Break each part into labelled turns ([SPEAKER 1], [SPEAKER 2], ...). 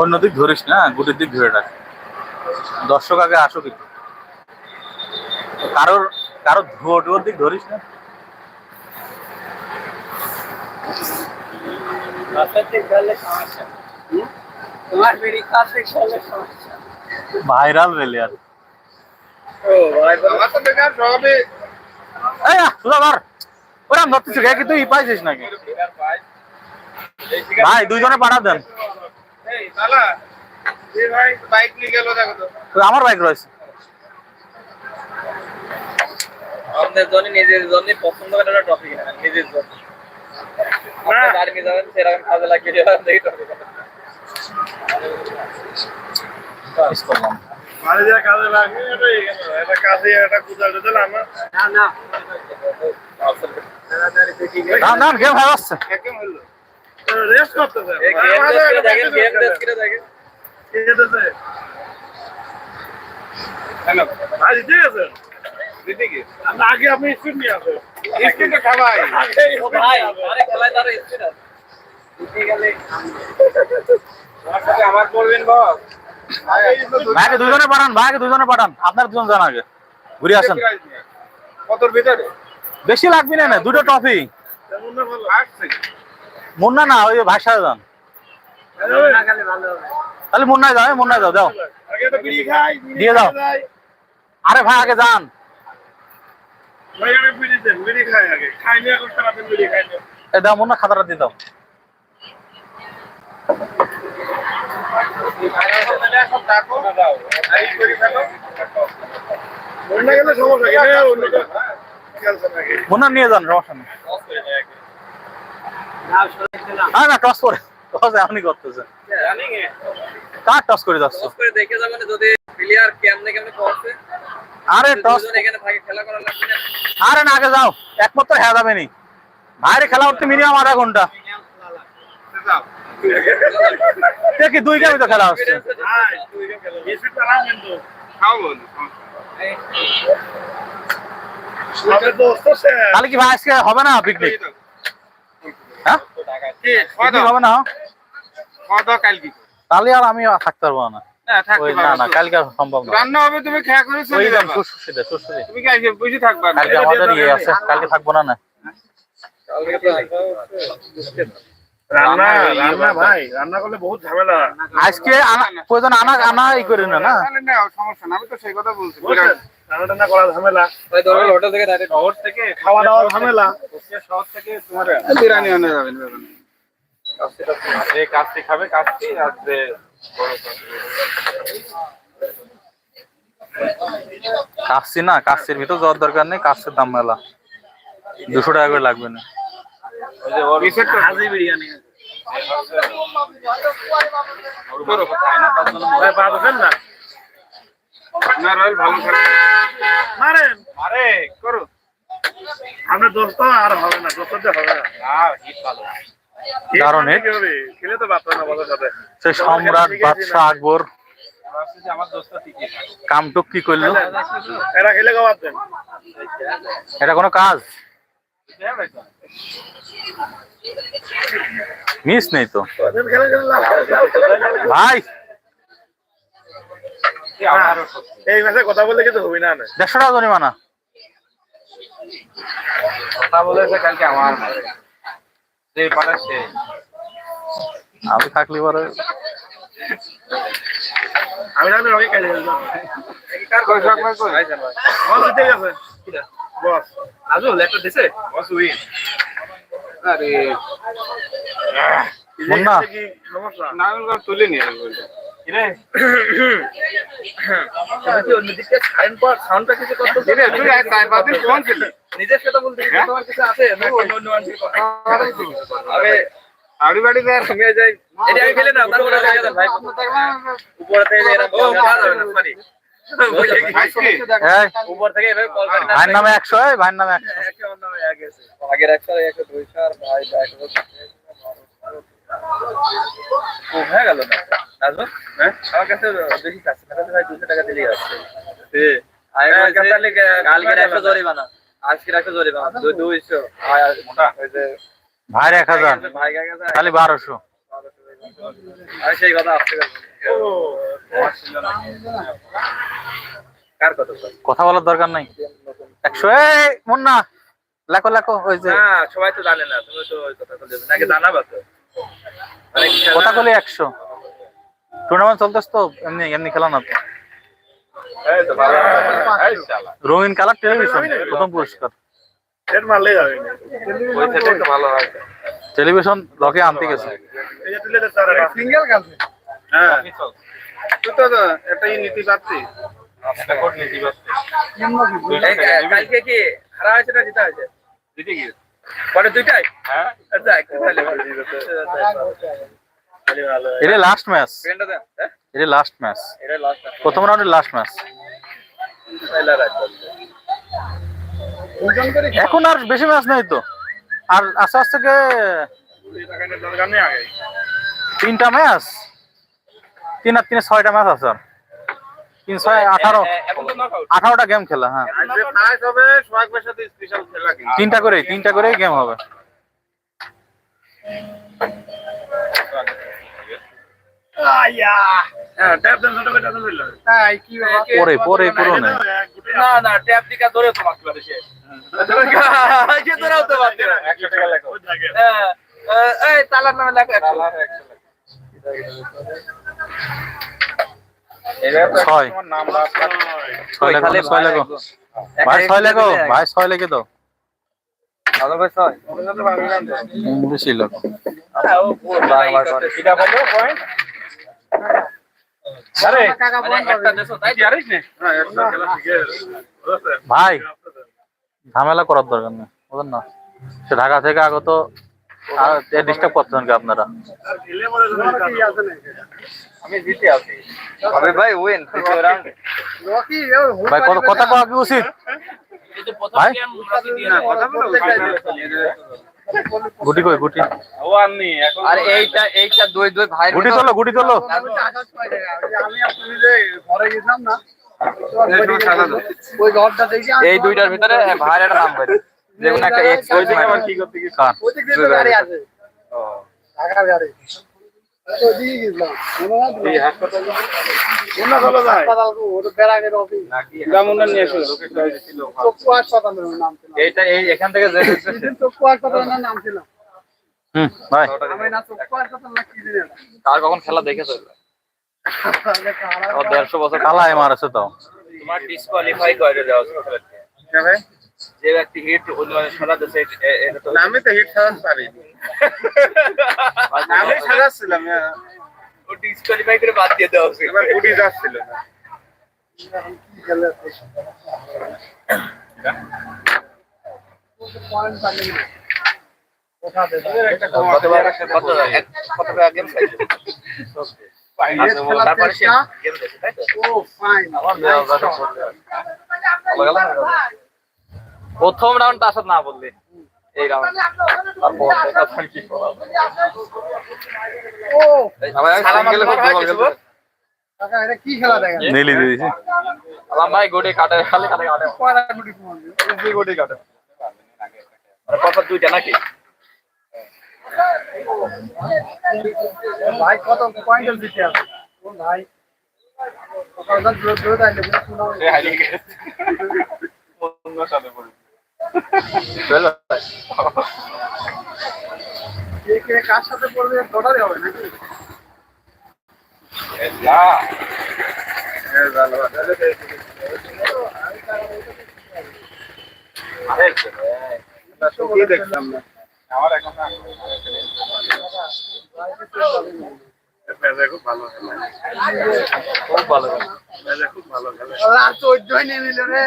[SPEAKER 1] অন্য দিক ধরিস না গুটির দিক ধরে রাখ। দর্শক আগে আসো কিন্তু কারোর কারও ধুয়ো টুয়োর দিক ধরিস না। ভাইরাল রেলে আর ওরা ধরতেছে পাইছিস নাকি? ভাই দুইজনে পাঠা দেন।
[SPEAKER 2] এই শালা এই ভাই বাইক নিয়ে গেল দেখো তো
[SPEAKER 1] তো আমার বাইক রয়েছে
[SPEAKER 3] আমাদের জন্য নিজের জন্য পছন্দ করে একটা টপিক না নিজের জন্য যাবেন সেরকম কাজে লাগিয়ে যাবেন টপিক না না
[SPEAKER 1] দান দান আসছে
[SPEAKER 2] কেমন হলো রেস্ট করতেছে। ভাই ঠিক আছে? দিদি কি আগে আপনি নিয়ে আসেন খাবাই।
[SPEAKER 3] ও ভাই আরে খেলায় তার স্পিড আছে।
[SPEAKER 2] আমার সাথে আমার করবেন বস।
[SPEAKER 1] ভাইকে দুজনে পাঠান ভাইকে দুজনে পাঠান। আপনার দুজন জান আগে। ঘুরে আসেন।
[SPEAKER 2] কতর ভিতরে?
[SPEAKER 1] বেশি লাগবে না না দুটো
[SPEAKER 2] ভালো। আসছে।
[SPEAKER 1] মুন্না না, ওই ভাষা যান তাহলে মুন্নায় যাও মুন্নায় যাও
[SPEAKER 2] বিড়ি
[SPEAKER 1] দিয়ে।
[SPEAKER 2] খাই।
[SPEAKER 1] আরে ভাই, আগে যান মুন্না, খাতাটা দিয়ে দাও মুন্না, নিয়ে যান নেই
[SPEAKER 3] না
[SPEAKER 1] না টস করে টস এমনই করতেছে। কার টস করে যাচ্ছ?
[SPEAKER 3] টস করে দেখে যাবেন যদি প্লেয়ার কেমনে কেমনে করছে
[SPEAKER 1] আরে টস
[SPEAKER 3] এখানে থাকে খেলা করা লাগবে না।
[SPEAKER 1] আরে না আগে যাও। একমাত্র হ্যাঁ যাবে নি। বাইরে খেলা উঠতে মিনিমাম আধা ঘণ্টা। কি দুই গেমই তো খেলা হচ্ছে? তাহলে কি ভাই আজকে হবে না পিকনিক হ্যাঁ? পিকনিক হবে না তাহলে আর আমি থাকতে পারব না।
[SPEAKER 2] না
[SPEAKER 1] না না কালকে সম্ভব না।
[SPEAKER 2] রান্না হবে তুমি খেয়া করে চলে
[SPEAKER 1] দাম
[SPEAKER 2] যাবা।
[SPEAKER 1] সুসুসি
[SPEAKER 2] তুমি কি আজকে বুঝে থাকবা। না
[SPEAKER 1] কালকে আমাদের ইয়ে আছে কালকে থাকব না না।
[SPEAKER 2] রান্না রান্না ভাই রান্না করলে বহুত ঝামেলা।
[SPEAKER 1] আজকে আনা প্রয়োজন আনা আনা ই করে না না?
[SPEAKER 2] সমস্যা না আমি তো সেই কথা বলছি। রান্না টান্না করা ঝামেলা।
[SPEAKER 3] হোটেল থেকে ডাইরেক্ট
[SPEAKER 2] শহর থেকে খাওয়া দাওয়া ঝামেলা। বিরিয়ানি আনে যাবেন যে কাস্তি খাবে কাস্তি আর যে
[SPEAKER 1] কাশছি না কাশছির ভিতর যাওয়ার দরকার নেই কাশছির দাম মেলা। দুশো টাকা করে লাগবে না।
[SPEAKER 2] ভালো মারেন। মারে করো আমরা দোস্ত আর হবে না দোস্ত হবে না।
[SPEAKER 1] দারুণ
[SPEAKER 2] খেলে তো বাচ্চা না বলার সাথে।
[SPEAKER 1] সেই সম্রাট বাদশাহ আকবর।
[SPEAKER 2] আমার দোস্ত ঠিকই
[SPEAKER 1] কামটুক কি করল?
[SPEAKER 2] খেলে।
[SPEAKER 1] এটা কোনো কাজ? মিস নেই তো। ভাই!
[SPEAKER 2] এই মাসে কথা বললে কিন্তু হবি না না
[SPEAKER 1] দেড়শো টাকা জরিমানা।
[SPEAKER 2] কথা বলেছে কালকে আমার যে পারে সে।
[SPEAKER 1] আমি থাকলে পরে
[SPEAKER 2] আমি না রঙে কাজে বস
[SPEAKER 3] আজু লেটার দিছে?
[SPEAKER 2] Boss win. আরে।
[SPEAKER 1] মুন্না।
[SPEAKER 2] কি? সমস্যা? না আমি তুলে নিয়ে
[SPEAKER 3] নিজের সাথে বলতে তোমার কিছু আছে? কথা আরে
[SPEAKER 2] আড়ি বাড়ি দেয়
[SPEAKER 3] আমি যাই এটা আমি ফেলে না তারপরে দেখা যাবে। ভাই উপর থেকে এরকম ও পাওয়া যাবে না সরি
[SPEAKER 1] এই
[SPEAKER 3] উপর থেকে এভাবে কল করে না
[SPEAKER 1] ভাইয়ের নামে একশো ভাইয়ের নামে একশো।
[SPEAKER 3] হয়ে আগের একশো একশো দুইশো আর ভাই হয়ে গেল না? হ্যাঁ? আমার কাছে বেশি কাছে না ভাই দুশো টাকা দিলেই আছে আমি বলছি জরিমানা। আজকে একশো জরিমানা। দুইশো। আর মোটা। ওই যে
[SPEAKER 1] ভাইয়ের এক হাজার। খালি বারোশো।
[SPEAKER 3] আমি সেই কথা আসতে কার কথা
[SPEAKER 1] কথা বলার দরকার নাই। একশো এই মুন্না লেখো লেখো ওই যে।
[SPEAKER 3] সবাই তো জানে না তুমি তো ওই কথা বলতে নাকি জানাবা তো? মানে
[SPEAKER 1] কথা বলে একশো। টুর্নামেন্ট চলতেছ তো, এমনি এমনি খেলা না তো। রঙিন কালার টেলিভিশন প্রথম পুরস্কার। টেলিভিশন লকে আনতে গেছে।
[SPEAKER 2] সিঙ্গেল খেলছে হ্যাঁ তুই তো
[SPEAKER 3] কি হারা হয়েছে না জিতা হয়েছে
[SPEAKER 2] দিতে গিয়ে
[SPEAKER 3] পরে দুইটাই
[SPEAKER 2] হ্যাঁ।
[SPEAKER 1] এটা লাস্ট ম্যাচ এটা লাস্ট ম্যাচ প্রথম রাউন্ডের লাস্ট ম্যাচ এখন আর বেশি ম্যাচ নেই তো। আর আস্তে আস্তে তিনটা ম্যাচ তিন আর তিনে ছয়টা ম্যাচ আছে আর। তিন ছয় আঠারো। আঠারোটা গেম খেলা হ্যাঁ।
[SPEAKER 2] আজকে ফাইট হবে সোহাগের সাথে স্পেশাল খেলা কিন্তু
[SPEAKER 1] তিনটা করে তিনটা করেই গেম হবে। পরে পরে পুরো নেই
[SPEAKER 3] না। না ট্যাপ দিকা ধরে তো মারতে পারে সে। যে ধরেও তো মারতে পারে
[SPEAKER 2] 100 টাকা লেখো।
[SPEAKER 3] হ্যাঁ, এই তালার নামে লেখো একশো।
[SPEAKER 1] ছয়।
[SPEAKER 2] তোমার
[SPEAKER 1] ছয় লেখো ছয় লেখো। ভাই ছয় লেখো ভাই ছয় লেখে দাও। বেশি ভাই ঝামেলা করার দরকার নেই বুঝলেন না? সে ঢাকা থেকে আগত ডিস্টার্ব করতেছেন কি আপনারা?
[SPEAKER 3] হবে ভাই উইন তৃতীয় রাউন্ড
[SPEAKER 2] রকি
[SPEAKER 1] ভাই কত কথা কওয়া কি উচিত? ভাই?
[SPEAKER 2] না কথা বলো
[SPEAKER 1] গুটি কই গুটি?
[SPEAKER 2] ও আননি এখন
[SPEAKER 3] আর এইটা এইটা দুই দুই ভাই
[SPEAKER 1] গুটি তোলো গুটি তোলো।
[SPEAKER 2] আমি আপনি যে ঘরে গেছিলাম না ওই ঘরটা দেখি
[SPEAKER 3] এই দুইটার ভিতরে ভাইয়ের একটা নাম বলি। যে একটা এক্স
[SPEAKER 2] ওই দিকে আবার কি করতে গেছি?
[SPEAKER 1] কার?
[SPEAKER 2] ওই দিকে গাড়ি আছে। ঢাকার গাড়ি। দিনে
[SPEAKER 3] কার কখন খেলা দেখেছ দেড়শো বছর
[SPEAKER 1] কালা এমআর আছে তো
[SPEAKER 3] তোমার ডিসকোয়ালিফাই করে দেওয়া যে ব্যক্তি হিট অন্য সারা দেশে তো
[SPEAKER 2] আমি তো হিট সাজাতে পারিনি আমি সাজাচ্ছিলাম
[SPEAKER 3] ও ডিসকোয়ালিফাই করে বাদ দিয়ে দেওয়া হয়েছে।
[SPEAKER 2] এবার গুটি যাচ্ছিল।
[SPEAKER 3] খাইছো তারপরে সে গেম দেখে তাই তো? প্রথম রাউন্ড তার সাথে না বললি। এই রাউন্ড তারপর কি
[SPEAKER 2] খেলা দেখা
[SPEAKER 1] নেলি
[SPEAKER 3] আলাম ভাই গোটে কাটে খালি কাটে কাটে। ইজি গোটে কাটে। মানে পরপর দুইটা নাকি?
[SPEAKER 2] ভাই কত পয়েন্ট দিতে আছে? ও ভাই? আইলে পুরো
[SPEAKER 3] হারিয়ে গেছে।
[SPEAKER 2] অন্য সাথে পড়ে কার সাথে পড়বে টোটালি হবে নাকি দেখলাম না আমার এখন খুব ভালো খেলে।
[SPEAKER 3] খুব ভালো খেলে।
[SPEAKER 2] খুব ভালো খেলে। আর চোদ্দই নিয়ে নিল রে।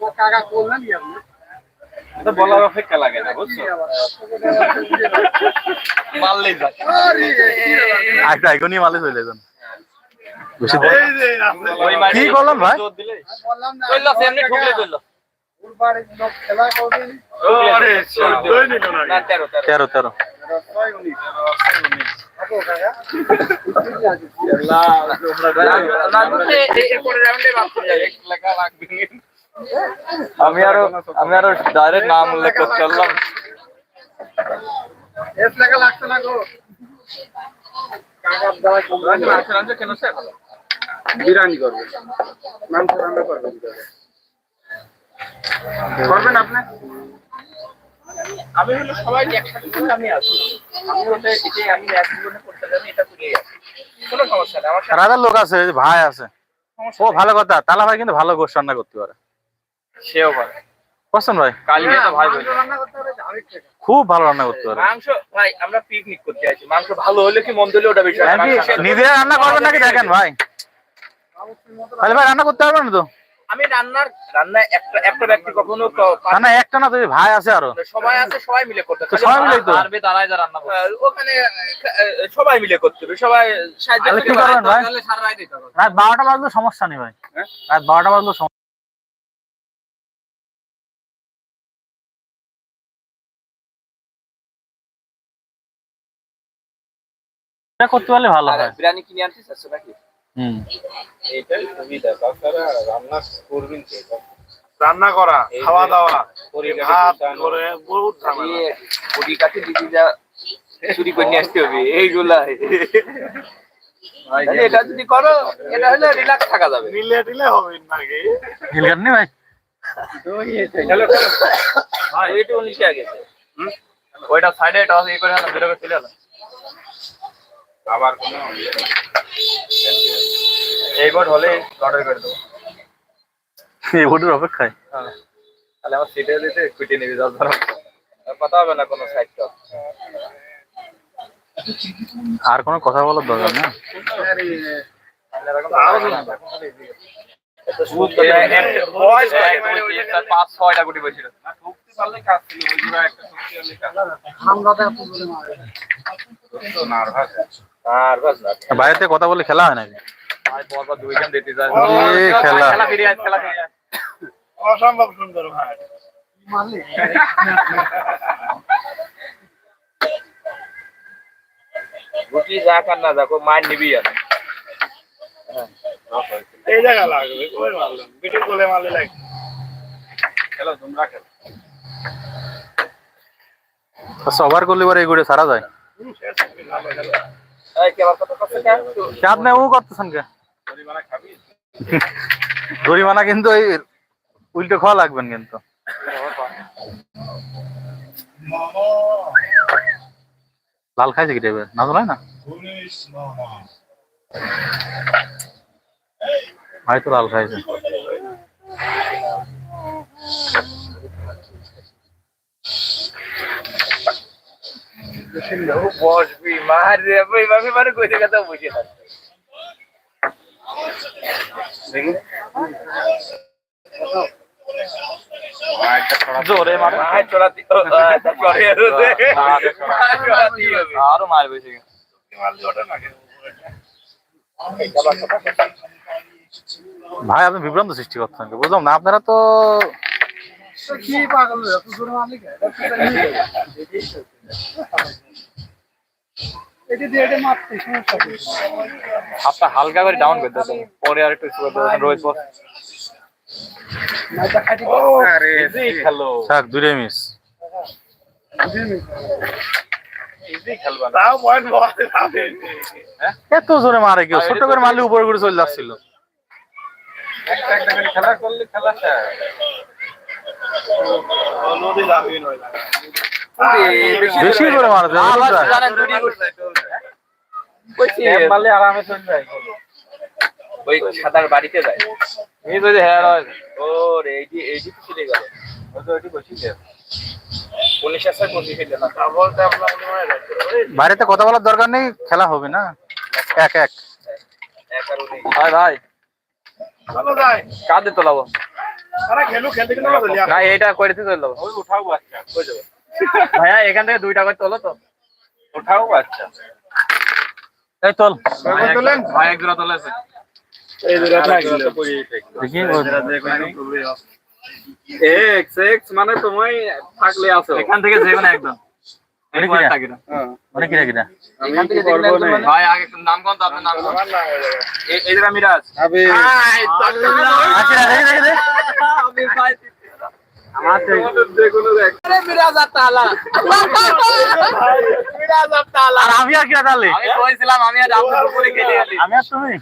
[SPEAKER 2] ও কাকা করলেন কি আপনি?
[SPEAKER 3] তো বলার অপেক্ষা লাগে না বুঝছ? মারলেই যায়?
[SPEAKER 1] একটা আইকনই মালে চলে যান। কি করলাম ভাই?
[SPEAKER 2] বললাম না
[SPEAKER 3] কইলো সেমনি ঠুকলে
[SPEAKER 2] না
[SPEAKER 3] তেরো তেরো।
[SPEAKER 1] তেরো তেরো।
[SPEAKER 3] আমি আরও আমি আরও ডাইরেক্ট নাম উল্লেখ করতে পারলাম।
[SPEAKER 2] লাগছে না গো
[SPEAKER 3] কেন
[SPEAKER 2] বিরিয়ানি করবে। মাংস রান্না করবেন আপনি?
[SPEAKER 3] আমি হলো সবাই একসাথে করে আমি আছি। আমি ওটা এটাই আমি এক জীবনে করতে জানি এটা করেই আছি। কোনো সমস্যা নেই আমার
[SPEAKER 1] রাজার লোক আছে ভাই আছে। ও ভালো কথা তালা ভাই কিন্তু ভালো গোশ রান্না করতে পারে।
[SPEAKER 3] সেও পারে
[SPEAKER 1] পছন্দ ভাই
[SPEAKER 3] কালকে তো ভাই
[SPEAKER 1] খুব। ভালো রান্না করতে পারে।
[SPEAKER 3] মাংস ভাই আমরা পিকনিক করতে আছি মাংস ভালো হলে কি মন্দ হলে ওটা বিষয় মাংস সেদ্ধ-
[SPEAKER 1] নিজে রান্না করবেন নাকি দেখেন ভাই? তাহলে ভাই রান্না করতে পারবেন তো?
[SPEAKER 3] আমি রান্নার রান্না একটা একটা ব্যক্তি কখনো
[SPEAKER 1] না। না একটা না তুই ভাই আছে আরও।
[SPEAKER 3] সবাই আছে সবাই মিলে করতে
[SPEAKER 1] সবাই মিলেই তো।
[SPEAKER 3] পারবে তারাই যা রান্না করবে ওখানে সবাই মিলে করতে হবে সবাই সাহায্য করতে তাহলে সারা রাত দিতে হবে।
[SPEAKER 1] রাত বারোটা বাজলো সমস্যা নেই ভাই।
[SPEAKER 2] হ্যাঁ?
[SPEAKER 1] রাত বারোটা বাজলো করতে পারলে ভালো হয়।
[SPEAKER 3] বিরিয়ানি কিনে আনছিস আছে নাকি?
[SPEAKER 1] হুম।
[SPEAKER 3] এইটাই সুবিধা তাছাড়া রান্না করবেন কে?
[SPEAKER 2] রান্না করা খাওয়া দাওয়া ভাত করে বহুত ঝামেলা।
[SPEAKER 3] কুড়ি কাঠি দিদি যা চুরি করে নিয়ে আসতে হবে এইগুলা এটা যদি করো এটা হলে রিল্যাক্স থাকা যাবে।
[SPEAKER 2] মিলে দিলে হবে নাকি
[SPEAKER 1] হিল কাটনি ভাই।
[SPEAKER 3] হ্যালো ভাই। এইটা উনিশে গেছে ওইটা সাইডে করে না
[SPEAKER 2] আবার কোনো
[SPEAKER 3] এই বোর্ড হলে অর্ডার করে দেবো।
[SPEAKER 1] এই ভোটের অপেক্ষায়?
[SPEAKER 3] হ্যাঁ। তাহলে আমার সিটে দিতে কুটি নিবি দশ ধরো। কথা হবে না কোনো সাইডটা
[SPEAKER 1] আর কোনো কথা বলার দরকার না?
[SPEAKER 3] পাঁচ ছয়টা বলছিল না।
[SPEAKER 1] বাইরেতে কথা বলে খেলা হয় নাকি?
[SPEAKER 2] অসম্ভব সুন্দর ভাই
[SPEAKER 3] গুটি যাক আর না যাক মার নিবি আর
[SPEAKER 2] এই জায়গা লাগবে কই মারলাম বিটি কোলে মারলে খেলো তোমরা খেলো
[SPEAKER 1] সবার করলে এবার সারা যায়
[SPEAKER 3] কে
[SPEAKER 1] আপনি ও করতেছেন কে? জরিমানা কিন্তু এই উল্টো খাওয়া লাগবেন কিন্তু লাল খাইছে কি টাইপের না নয় না ভাই তো লাল খাইছে
[SPEAKER 3] বসবি মার রে মানে কইতে কথা বুঝে না
[SPEAKER 1] ভাই আপনি বিভ্রান্ত সৃষ্টি করছেন বুঝলাম না আপনারা তো
[SPEAKER 2] কি মারতে?
[SPEAKER 3] হাতটা হালকা করে ডাউন করে পরে আর একটু রোজ বস
[SPEAKER 1] থাক দুইটাই মিস।
[SPEAKER 2] যাবে।
[SPEAKER 1] এত জোরে মারে কেউ ছোট করে মারলে উপরে করে চলে যাচ্ছিল।
[SPEAKER 2] একটা একটা করে খেলা করলে খেলা শেষ। ও নদী যাবে নইলে।
[SPEAKER 1] বেশি করে মারে
[SPEAKER 3] আবার জানেন দুটি করছে কইছি।
[SPEAKER 2] মারলে আরামে চলে যায়।
[SPEAKER 3] ওই সাদার বাড়িতে যায়। এই হয় ওর এই যে এই যে চলে গেল।
[SPEAKER 2] ওই তো ওইটি বসি দে।
[SPEAKER 3] পুলিশ আছে পুলিশ এলো না
[SPEAKER 2] তারপর তো আপনার মনে
[SPEAKER 1] বাড়িতে কথা বলার দরকার নেই খেলা হবে না। এক এক।
[SPEAKER 3] এক আর উনি ভাই ভাই।
[SPEAKER 2] চলো যাই।
[SPEAKER 3] কাঁদে তোলাবো
[SPEAKER 2] আরে খেলু, খেলতে খেলতে না
[SPEAKER 3] এইটা করেতে চলে যাব
[SPEAKER 2] ওই উঠাও বাচ্চা।
[SPEAKER 3] বুঝে যাব? ভাইয়া এখান থেকে দুইটা করে তোলো তো।
[SPEAKER 2] উঠাও বাচ্চা।
[SPEAKER 1] এই
[SPEAKER 2] তোলেন?
[SPEAKER 3] ভাই এক জোড়া তোলেছে
[SPEAKER 2] এই দুটো থাকল।
[SPEAKER 1] দেখি।
[SPEAKER 3] এক্স এক্স মানে তুমি থাকলে আছো এখান থেকে যে কোনো একদম।
[SPEAKER 1] অনেক কিরা? অনেক কিরা কিরা?
[SPEAKER 3] এখান থেকে দেখলে মানে- ভাই আগে নাম কোন তো আপনার নাম। এই এই জায়গা মিরাজ।
[SPEAKER 2] আবে,
[SPEAKER 1] আচ্ছা দেখি দেখি দেখি
[SPEAKER 3] আমি ভাই
[SPEAKER 1] আমি আর কি তাহলে
[SPEAKER 3] আমি আমি আর
[SPEAKER 1] আমি তুমি?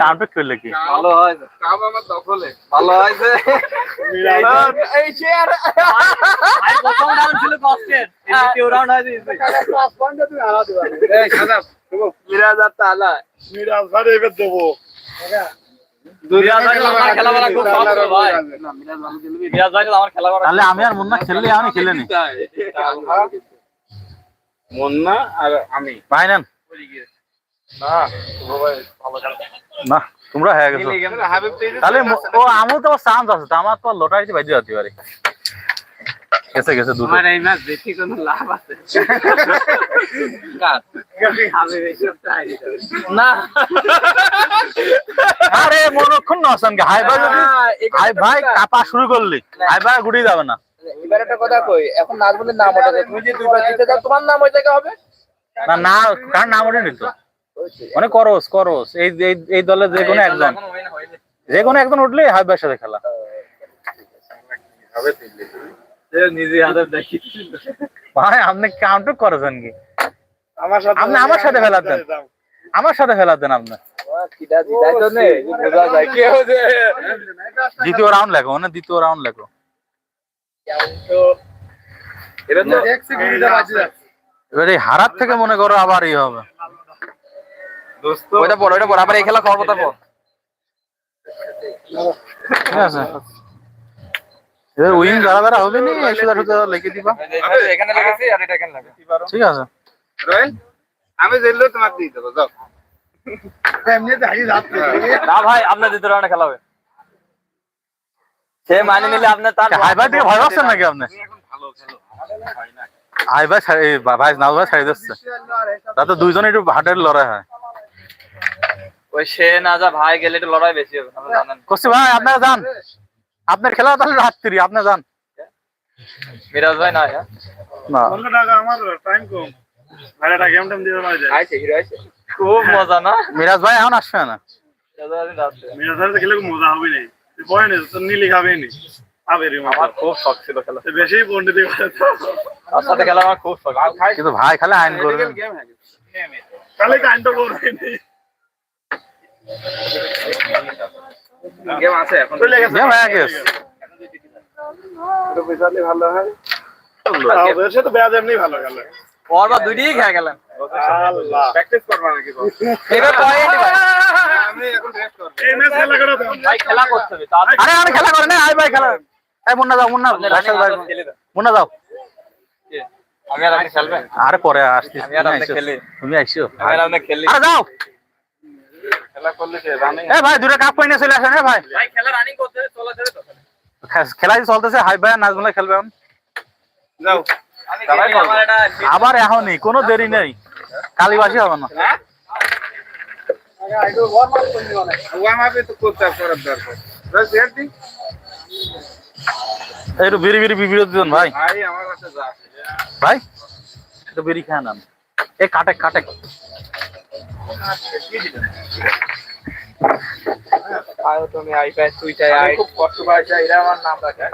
[SPEAKER 1] কাউন্টার করলে কি?
[SPEAKER 3] ভালো হয়েছে
[SPEAKER 2] কাম আমার দখলে।
[SPEAKER 3] ভালো হয়েছে
[SPEAKER 2] এই শেয়ার
[SPEAKER 3] প্রথম রাউন্ড ছিল কষ্টের। এই দ্বিতীয় রাউন্ড হয়েছে
[SPEAKER 2] এই সাদা
[SPEAKER 3] মিরাজ আর তালা।
[SPEAKER 2] মিরাজ ভাই এবার দেবো।
[SPEAKER 1] তাহলে আমি আর মুন্না খেললে আমি খেলে নি।
[SPEAKER 2] মুন্না আর আমি।
[SPEAKER 1] ভাই নেন। না তোমরা হয়ে গেছো। তাহলে ও আমার তো চান্স আছে তো আমার তো লটারিতে বাইরে যেতে পারে গেছে গেছে দুটো।
[SPEAKER 2] আমার এই ম্যাচ দেখি কোনো লাভ আছে? আমি বেশি
[SPEAKER 3] না।
[SPEAKER 1] আরে মনক্ষণ নসন হাই ভাই হাই ভাই কাপা শুরু করলি। হাই ভাই গুড়ি যাবে না।
[SPEAKER 3] এবার একটা কথা কই এখন নাজমুলের নাম ওঠা যায়। তুমি যে দুইবার জিতে যাও তোমার নাম ওই জায়গায় হবে?
[SPEAKER 1] না না কার নাম ওঠে নিত মানে করস করস। এই এই- এই দলে যে কোনো একজন। যে কোনো একজন উঠলে হাই ভাইয়ের সাথে খেলা।
[SPEAKER 3] নিজে হাতে দেখি।
[SPEAKER 1] ভাই আপনি কাউন্ট করেছেন কি?
[SPEAKER 2] আমার সাথে
[SPEAKER 1] আপনি আমার সাথে ফেলা দেন। আমার সাথে ফেলা দেন আপনি। দ্বিতীয় রাউন্ড লেখো মানে দ্বিতীয় রাউন্ড লেখো। এবার এই হারার থেকে মনে করো আবার ই হবে।
[SPEAKER 3] ওইটা ওইটা আবার এই খেলা করব তারপর
[SPEAKER 1] ঠিক আছে। এবার উইং হবে নি? একশো লিখে দিবা।
[SPEAKER 3] এখানে লেগেছি আর এটা এখানে লাগে
[SPEAKER 1] ঠিক আছে।
[SPEAKER 2] রয়েল আমি জেললেও তোমাকে দিয়ে দেবো যাও।
[SPEAKER 3] না ভাই আপনার খেলা হবে। সে মানে নিলে আপনার তার
[SPEAKER 1] হাই ভাই ভয় পাচ্ছেন নাকি আপনি?
[SPEAKER 2] এখন
[SPEAKER 1] হাই ভাই ছাড়ি- ভাই নাও ভাই ছাড়ি দিচ্ছে। তাতে দুইজনে একটু হাটের লড়াই হয়।
[SPEAKER 3] ওই সে না যা ভাই গেলে একটু লড়াই বেশি হবে জানেন।
[SPEAKER 1] ভাই আপনারা যান। আপনার খেলা তাহলে রাত্রি আপনি যান।
[SPEAKER 3] মিরাজ ভাই না হ্যাঁ?
[SPEAKER 1] না।
[SPEAKER 2] পনেরো টাকা আমার টাইম কম। ভাড়াটা গেম টাইম দিতে পারা যায়।
[SPEAKER 3] আইছে হিরো আইছে। খুব মজা না?
[SPEAKER 1] মিরাজ ভাই এখন আসবে না?
[SPEAKER 3] মিরাজ ভাই
[SPEAKER 2] খেলে খুব মজা হবে না। বয় না তো নীলি খাবে নি।
[SPEAKER 3] আমার খুব শখ ছিল খেলা।
[SPEAKER 2] বেশি পন্ডিত
[SPEAKER 3] তার সাথে খেলা আমার খুব শখ।
[SPEAKER 1] কিন্তু ভাই খালি আইন করবেন
[SPEAKER 2] তাহলে কাইন্ড করবে নি।
[SPEAKER 3] গেম আছে এখন।
[SPEAKER 2] চলে গেছে।
[SPEAKER 1] গেম হয়ে গেছে।
[SPEAKER 2] একটু ভালো হয় ওদের সাথে ব্যাজ এমনি ভালো গেল।
[SPEAKER 3] পরবার দুইটাই খেয়ে গেলেন।
[SPEAKER 2] আল্লাহ। প্র্যাকটিস করবা নাকি
[SPEAKER 3] এবার পয়েন্ট
[SPEAKER 2] আমি এখন রেস্ট করব। এই ম্যাচ খেলা করো
[SPEAKER 3] ভাই খেলা করতে হবে
[SPEAKER 1] আরে আরে খেলা করে না। আই ভাই খেলা। এই মুন্না যাও মুন্না।
[SPEAKER 3] আপনি
[SPEAKER 1] ভাইয়ের সাথে
[SPEAKER 3] running
[SPEAKER 1] ভাই- মুন্না যাও।
[SPEAKER 3] আমি আর আপনি খেলবেন
[SPEAKER 1] আরে পরে আসছি
[SPEAKER 3] আমি আর
[SPEAKER 1] তুমি
[SPEAKER 3] আপনি
[SPEAKER 1] আইসো।
[SPEAKER 3] খেলি।
[SPEAKER 1] তুমি আইসো
[SPEAKER 3] আমি আর আপনি খেলি।
[SPEAKER 1] আরে যাও। এ ভাই দূরে কাপ চলে আসেন ভাই।
[SPEAKER 3] ভাই খেলা রানিং করতে হবে চলা যাবে তো
[SPEAKER 1] খে- খেলা যে চলতেছে হাই ভাই নাজমুল্লাহ খেলবে আবার এখনই কোনো দেরি নেই। কালীবাসী হবে না। একটু বিড়ি বিড়ি বিড়ি দিন ভাই।
[SPEAKER 2] ভাই
[SPEAKER 1] একটু বিড়ি খেয়ে নেন। এ কাটে কাটে।
[SPEAKER 3] আয়ো তুমি খুব কষ্ট আচ্ছা, আমার নাম রাখে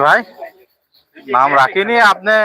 [SPEAKER 1] ভাই নাম রাখিনি আপনি